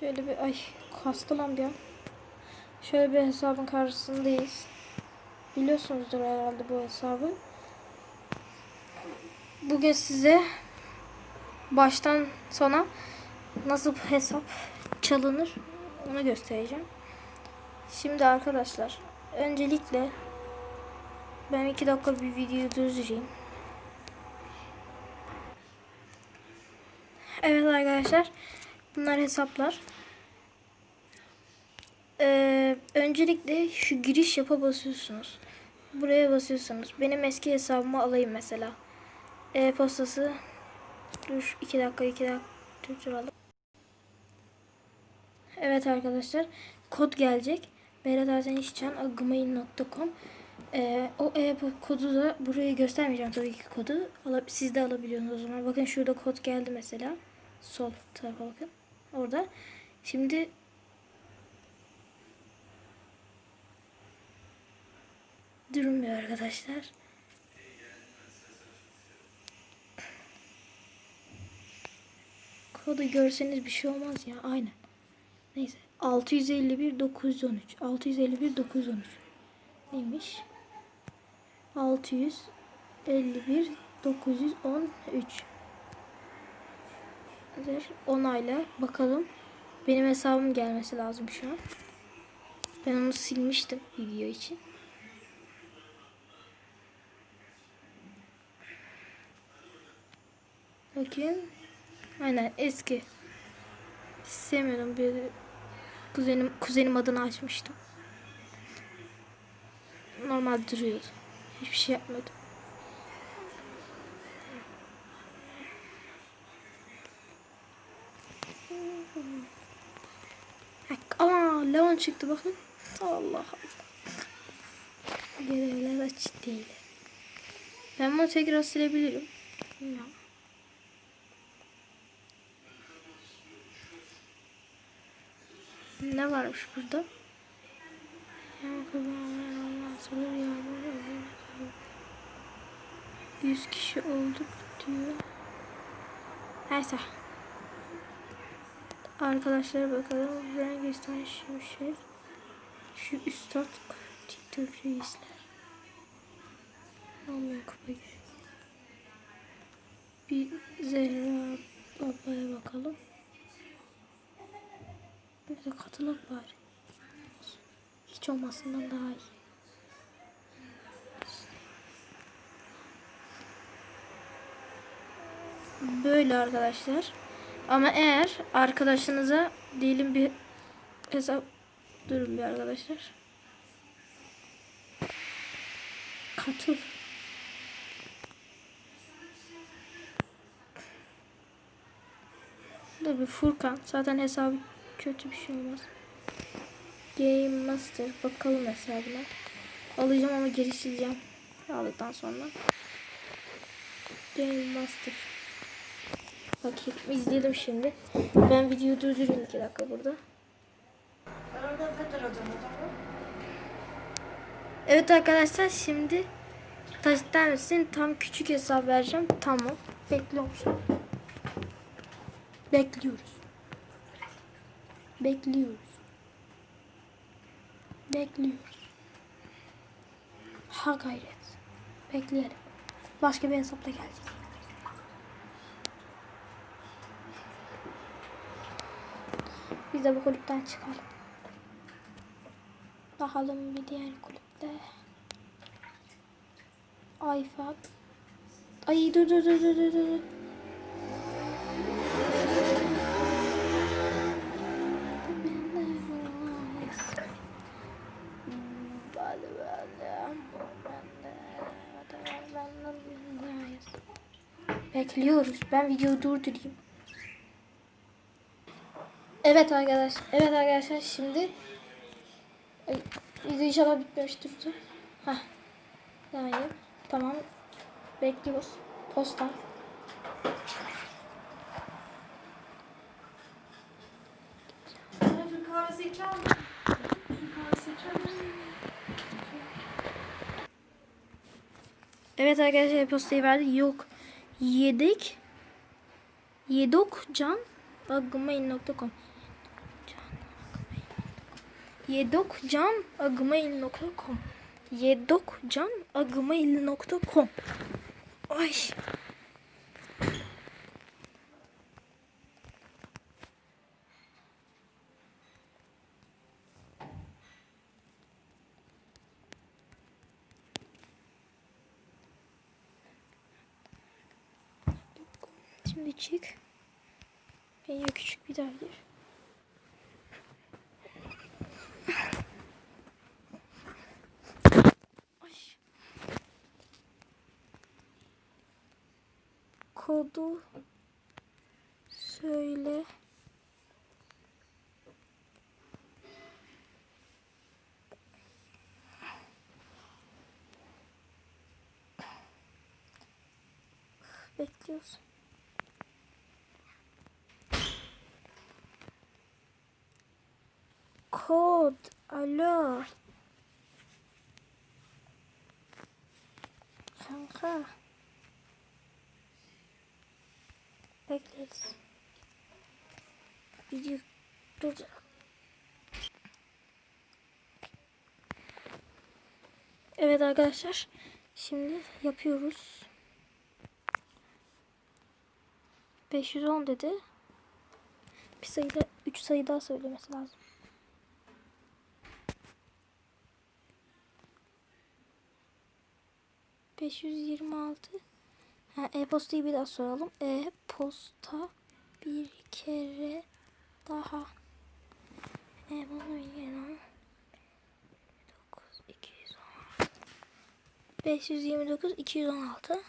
Şöyle bir ay kastı lan bir an. Şöyle bir hesabın karşısındayız. Biliyorsunuzdur herhalde bu hesabı. Bugün size baştan sona nasıl hesap çalınır onu göstereceğim. Şimdi arkadaşlar öncelikle ben iki dakika bir videoyu durdurayım. Evet arkadaşlar bunlar hesaplar. Ee, öncelikle şu giriş yapa basıyorsunuz. Buraya basıyorsunuz. Benim eski hesabımı alayım mesela. E-postası dur 2 dakika 2 dakika durduralım. Evet arkadaşlar kod gelecek. Berat Arsen İşcan gmail.com ee, o e kodu da buraya göstermeyeceğim tabii ki kodu. Siz de alabiliyorsunuz o zaman. Bakın şurada kod geldi mesela. Sol tarafa bakın. Orada. Şimdi durmuyor arkadaşlar. Kodu görseniz bir şey olmaz ya. Aynen. Neyse. 651 913. 651 913. Neymiş? 651 913. Hazır. Onayla. Bakalım. Benim hesabım gelmesi lazım şu an. Ben onu silmiştim video için. Bakayım. Aynen eski. Sevmiyordum. Bir kuzenim kuzenim adını açmıştım. Normal duruyordu. Hiçbir şey yapmadım. Ama Leon çıktı bakın. Allah Allah. Görevler açık değil. Ben bunu tekrar silebilirim. Bilmiyorum. Ne varmış burada? 100 kişi olduk diyor. Neyse. Arkadaşlara bakalım. Frankenstein Şimşek. Şu üstad TikTok reisler. Olmayan kupa. Bir Zehra ablaya bakalım. Bir de katılak bari. Hiç olmasından daha iyi. Böyle arkadaşlar. Ama eğer arkadaşınıza diyelim bir hesap durun bir arkadaşlar. Katıl. Da bir Furkan. Zaten hesabı kötü bir şey olmaz. Game Master. Bakalım hesabına. Alacağım ama geri sileceğim. Aldıktan sonra. Game Master. Bakayım izleyelim şimdi. Ben videoyu durdurayım 2 dakika burada. Evet arkadaşlar şimdi taş misin tam küçük hesap vereceğim. Tamam. An. Bekliyoruz. Bekliyoruz. Bekliyoruz. Ha gayret. Bekleyelim. Başka bir hesapla gelecek. Biz de bu kulüpten çıkalım. Bakalım bir diğer kulüpte. Ayfa. Ay dur dur dur dur dur. Bekliyoruz. Ben videoyu durdurayım. Evet arkadaşlar. Evet arkadaşlar şimdi Ay, video inşallah bitmemiştir. Hah. Yani tamam. Bekliyoruz. Posta. Türk kahvesi içer misin? Türk kahvesi içer misin? Evet arkadaşlar postayı verdik. Yok. Yedik. Yedok can. gmail.com yedokcanagmail.com yedokcanagmail.com Ay. Şimdi çık. Ya küçük bir daha gir. Ay. Kodu söyle. Bekliyoruz. Kod. Alo. Kanka. Bekleriz. Video dur. Evet arkadaşlar. Şimdi yapıyoruz. 510 dedi. Bir sayıda 3 sayı daha söylemesi lazım. Beş yüz yirmi altı. E-postayı bir daha soralım. E-posta bir kere daha. E-posta 529 216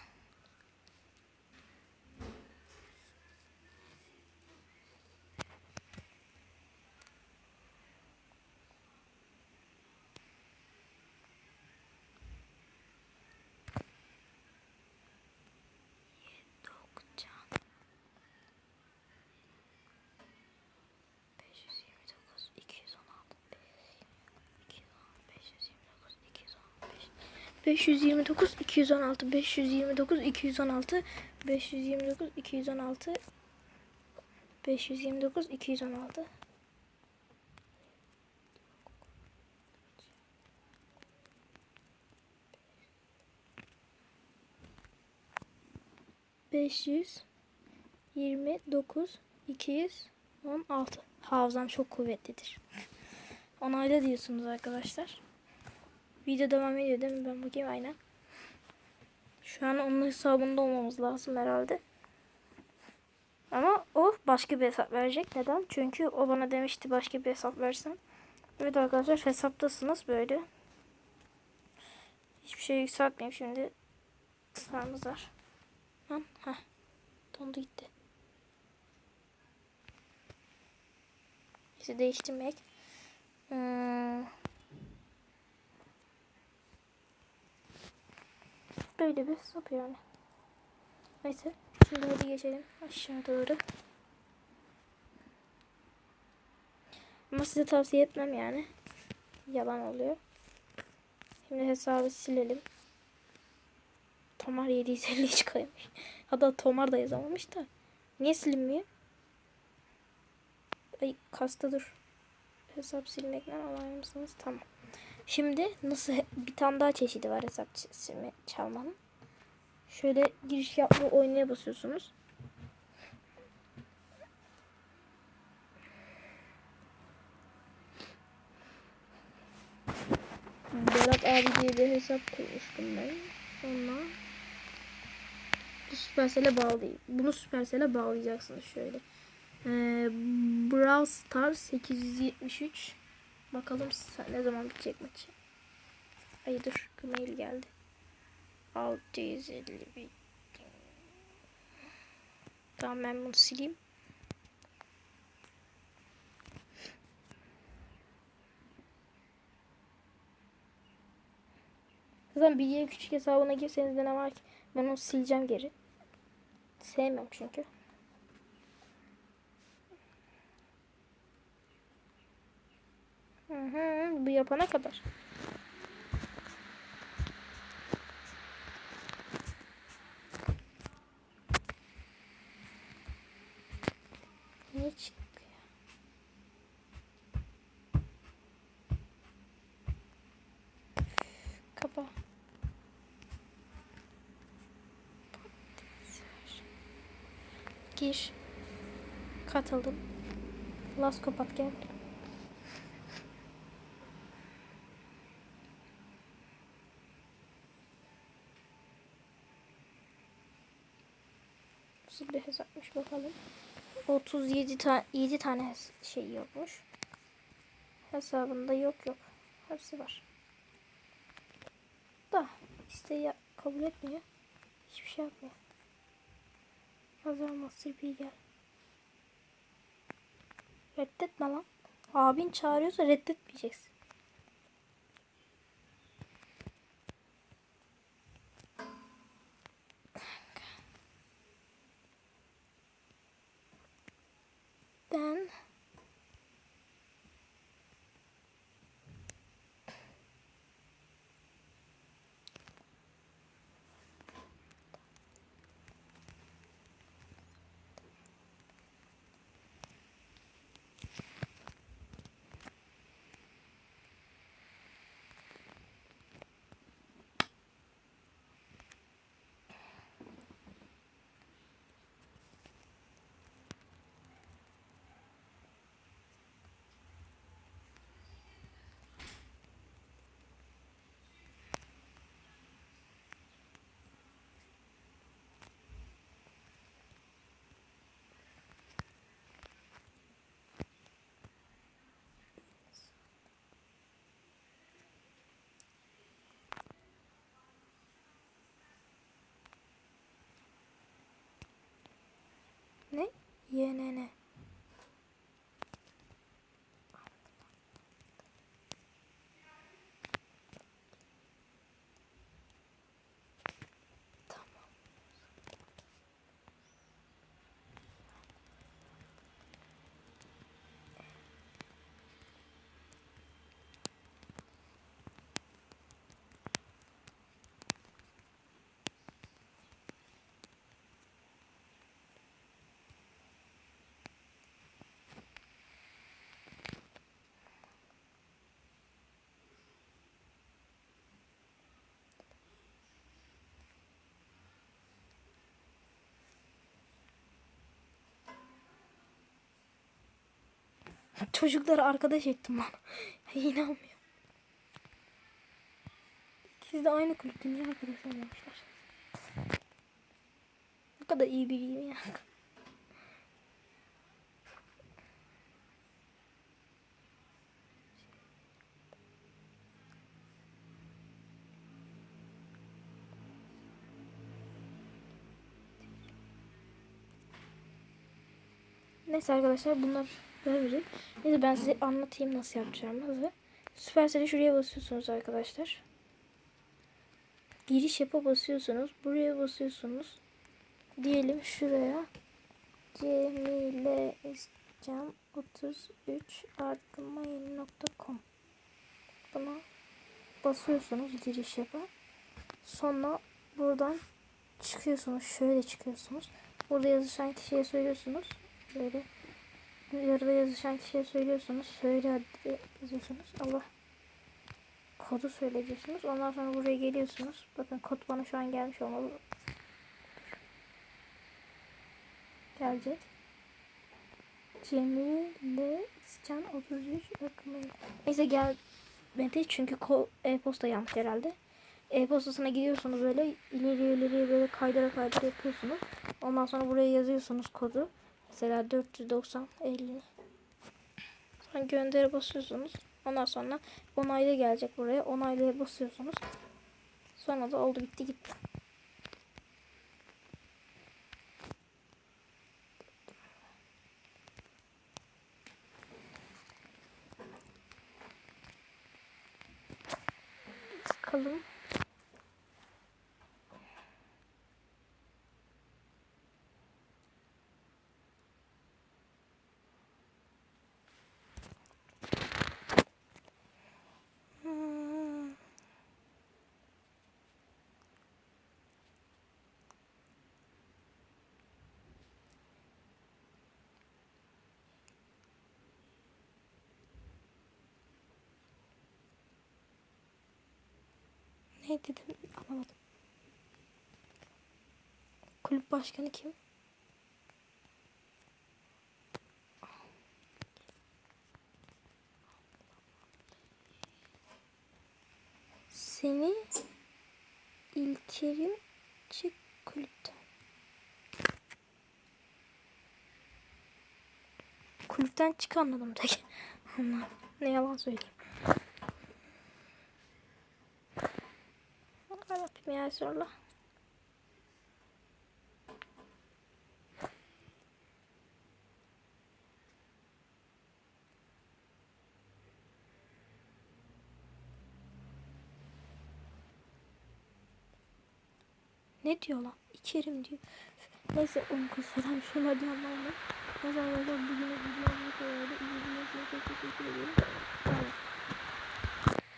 Dokcan 529 216 529 216 529 216 529 216 529 216 500 29 216 Hafızam çok kuvvetlidir. Onayla diyorsunuz arkadaşlar. Video devam ediyor değil mi? Ben bakayım aynen. Şu an onun hesabında olmamız lazım herhalde. Ama o başka bir hesap verecek. Neden? Çünkü o bana demişti başka bir hesap versin. Evet arkadaşlar hesaptasınız böyle. Hiçbir şey yükseltmeyeyim şimdi. Sıramız var. Lan heh. Dondu gitti. İşte değiştirmek. Hmm. Böyle bir hesap yani. Neyse. Şimdi hadi geçelim aşağı doğru. Ama size tavsiye etmem yani. Yalan oluyor. Şimdi hesabı silelim. Tomar 750 çıkaymış. Hatta Tomar da yazamamış da. Niye silinmiyor? Ay kasta dur. Hesap silmekten alay mısınız? Tamam. Şimdi nasıl bir tane daha çeşidi var hesap çalmanın. Şöyle giriş yapma oynaya basıyorsunuz. Berat abi diye bir hesap kurmuştum ben. Onunla bu Supercell'e bağlı. Bunu Supercell'e bağlayacaksınız şöyle. Ee, Brawl Stars 873 Bakalım ne zaman bitecek maçı. Ay dur mail geldi. 651 Tamam ben bunu sileyim. Zaten bilgiye küçük hesabına girseniz de ne var ki? Ben onu sileceğim geri. Sevmiyorum çünkü. Hı hı, bu yapana kadar. Ne çıkıyor? Kapa. Gir. Katıldım. Last kopat gel. Bakalım. 37 tane 7 tane şey yokmuş. Hesabında yok yok. Hepsi var. Da isteği kabul etmiyor. Hiçbir şey yapmıyor. Hazır Master P gel. Reddetme lan. Abin çağırıyorsa reddetmeyeceksin. Ben ne? Çocukları arkadaş ettim lan. İnanmıyorum. İkisi de aynı kulüpte niye arkadaş olmamışlar? Bu kadar iyi biriyim ya. Neyse arkadaşlar bunlar böyle. Neyse ben size anlatayım nasıl yapacağımızı. Süpersel'e şuraya basıyorsunuz arkadaşlar. Giriş yapa basıyorsunuz. Buraya basıyorsunuz. Diyelim şuraya. Cemile İscam 33 argmail.com Buna basıyorsunuz giriş yapa. Sonra buradan çıkıyorsunuz. Şöyle çıkıyorsunuz. Burada yazışan kişiye söylüyorsunuz. Böyle yarıda yazışan kişiye söylüyorsunuz. Söyle yazıyorsunuz. Allah kodu söyle diyorsunuz. Ondan sonra buraya geliyorsunuz. Bakın kod bana şu an gelmiş olmalı. Gelecek. Cemile İscan 33 bakmayın. Neyse gelmedi çünkü e-posta yanlış herhalde. E-postasına gidiyorsunuz böyle ileri ileri böyle kaydıra kaydıra yapıyorsunuz. Ondan sonra buraya yazıyorsunuz kodu. Mesela 490 50. Sonra gönderi basıyorsunuz. Ondan sonra onaylı gelecek buraya. Onaylaya basıyorsunuz. Sonra da oldu bitti gitti. Bakalım. ne dedim anlamadım. Kulüp başkanı kim? Seni İlker'in çık kulüpten. Kulüpten çık anladım tek. Allah ne yalan söyleyeyim. Rabbim ya zorla. Ne diyor lan? İçerim diyor. Neyse on kız falan bir şeyler diyor Allah'ım. Neyse arkadaşlar bugün videomu koyuyordu. İzlediğiniz için çok teşekkür.